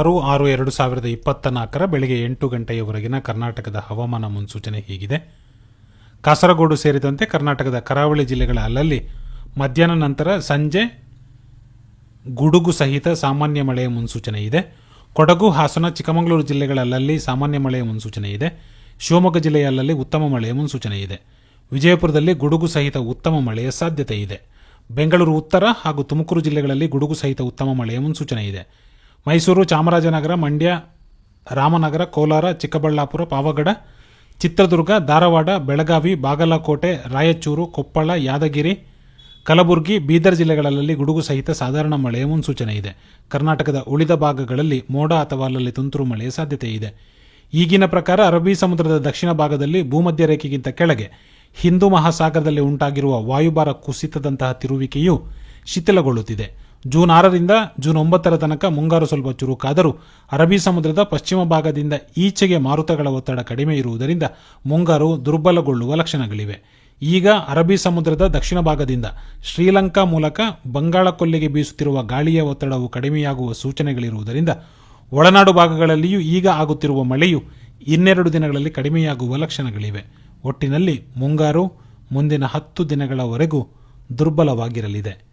ಆರು ಆರು ಎರಡು ಸಾವಿರದ ಇಪ್ಪತ್ತ ನಾಲ್ಕರ ಬೆಳಗ್ಗೆ ಎಂಟು ಗಂಟೆಯವರೆಗಿನ ಕರ್ನಾಟಕದ ಹವಾಮಾನ ಮುನ್ಸೂಚನೆ ಹೀಗಿದೆ. ಕಾಸರಗೋಡು ಸೇರಿದಂತೆ ಕರ್ನಾಟಕದ ಕರಾವಳಿ ಜಿಲ್ಲೆಗಳ ಅಲ್ಲಲ್ಲಿ ಮಧ್ಯಾಹ್ನ ನಂತರ ಸಂಜೆ ಗುಡುಗು ಸಹಿತ ಸಾಮಾನ್ಯ ಮಳೆಯ ಮುನ್ಸೂಚನೆ ಇದೆ. ಕೊಡಗು, ಹಾಸನ, ಚಿಕ್ಕಮಗಳೂರು ಜಿಲ್ಲೆಗಳಲ್ಲಲ್ಲಿ ಸಾಮಾನ್ಯ ಮಳೆಯ ಮುನ್ಸೂಚನೆ ಇದೆ. ಶಿವಮೊಗ್ಗ ಜಿಲ್ಲೆಯಲ್ಲಲ್ಲಿ ಉತ್ತಮ ಮಳೆಯ ಮುನ್ಸೂಚನೆ ಇದೆ. ವಿಜಯಪುರದಲ್ಲಿ ಗುಡುಗು ಸಹಿತ ಉತ್ತಮ ಮಳೆಯ ಸಾಧ್ಯತೆ ಇದೆ. ಬೆಂಗಳೂರು, ಉತ್ತರ ಹಾಗೂ ತುಮಕೂರು ಜಿಲ್ಲೆಗಳಲ್ಲಿ ಗುಡುಗು ಸಹಿತ ಉತ್ತಮ ಮಳೆಯ ಮುನ್ಸೂಚನೆ ಇದೆ. ಮೈಸೂರು, ಚಾಮರಾಜನಗರ, ಮಂಡ್ಯ, ರಾಮನಗರ, ಕೋಲಾರ, ಚಿಕ್ಕಬಳ್ಳಾಪುರ, ಪಾವಗಡ, ಚಿತ್ರದುರ್ಗ, ಧಾರವಾಡ, ಬೆಳಗಾವಿ, ಬಾಗಲಕೋಟೆ, ರಾಯಚೂರು, ಕೊಪ್ಪಳ, ಯಾದಗಿರಿ, ಕಲಬುರಗಿ, ಬೀದರ್ ಜಿಲ್ಲೆಗಳಲ್ಲಿ ಗುಡುಗು ಸಹಿತ ಸಾಧಾರಣ ಮಳೆಯ ಮುನ್ಸೂಚನೆ ಇದೆ. ಕರ್ನಾಟಕದ ಉಳಿದ ಭಾಗಗಳಲ್ಲಿ ಮೋಡ ಅಥವಾ ಅಲ್ಲಲ್ಲಿ ತುಂತುರು ಮಳೆಯ ಸಾಧ್ಯತೆ ಇದೆ. ಈಗಿನ ಪ್ರಕಾರ ಅರಬ್ಬಿ ಸಮುದ್ರದ ದಕ್ಷಿಣ ಭಾಗದಲ್ಲಿ ಭೂಮಧ್ಯ ರೇಖೆಗಿಂತ ಕೆಳಗೆ, ಹಿಂದೂ ಮಹಾಸಾಗರದಲ್ಲಿ ಉಂಟಾಗಿರುವ ವಾಯುಭಾರ ಕುಸಿತದಂತಹ ತಿರುವಿಕೆಯು ಶಿಥಿಲಗೊಳ್ಳುತ್ತಿದೆ. ಜೂನ್ ಆರರಿಂದ ಜೂನ್ ಒಂಬತ್ತರ ತನಕ ಮುಂಗಾರು ಸ್ವಲ್ಪ ಚುರುಕಾದರೂ ಅರಬ್ಬಿ ಸಮುದ್ರದ ಪಶ್ಚಿಮ ಭಾಗದಿಂದ ಈಚೆಗೆ ಮಾರುತಗಳ ಒತ್ತಡ ಕಡಿಮೆ ಇರುವುದರಿಂದ ಮುಂಗಾರು ದುರ್ಬಲಗೊಳ್ಳುವ ಲಕ್ಷಣಗಳಿವೆ. ಈಗ ಅರಬ್ಬಿ ಸಮುದ್ರದ ದಕ್ಷಿಣ ಭಾಗದಿಂದ ಶ್ರೀಲಂಕಾ ಮೂಲಕ ಬಂಗಾಳ ಕೊಲ್ಲಿಗೆ ಬೀಸುತ್ತಿರುವ ಗಾಳಿಯ ಒತ್ತಡವು ಕಡಿಮೆಯಾಗುವ ಸೂಚನೆಗಳಿರುವುದರಿಂದ ಒಳನಾಡು ಭಾಗಗಳಲ್ಲಿಯೂ ಈಗ ಆಗುತ್ತಿರುವ ಮಳೆಯು ಇನ್ನೆರಡು ದಿನಗಳಲ್ಲಿ ಕಡಿಮೆಯಾಗುವ ಲಕ್ಷಣಗಳಿವೆ. ಒಟ್ಟಿನಲ್ಲಿ ಮುಂಗಾರು ಮುಂದಿನ ಹತ್ತು ದಿನಗಳವರೆಗೂ ದುರ್ಬಲವಾಗಿರಲಿದೆ.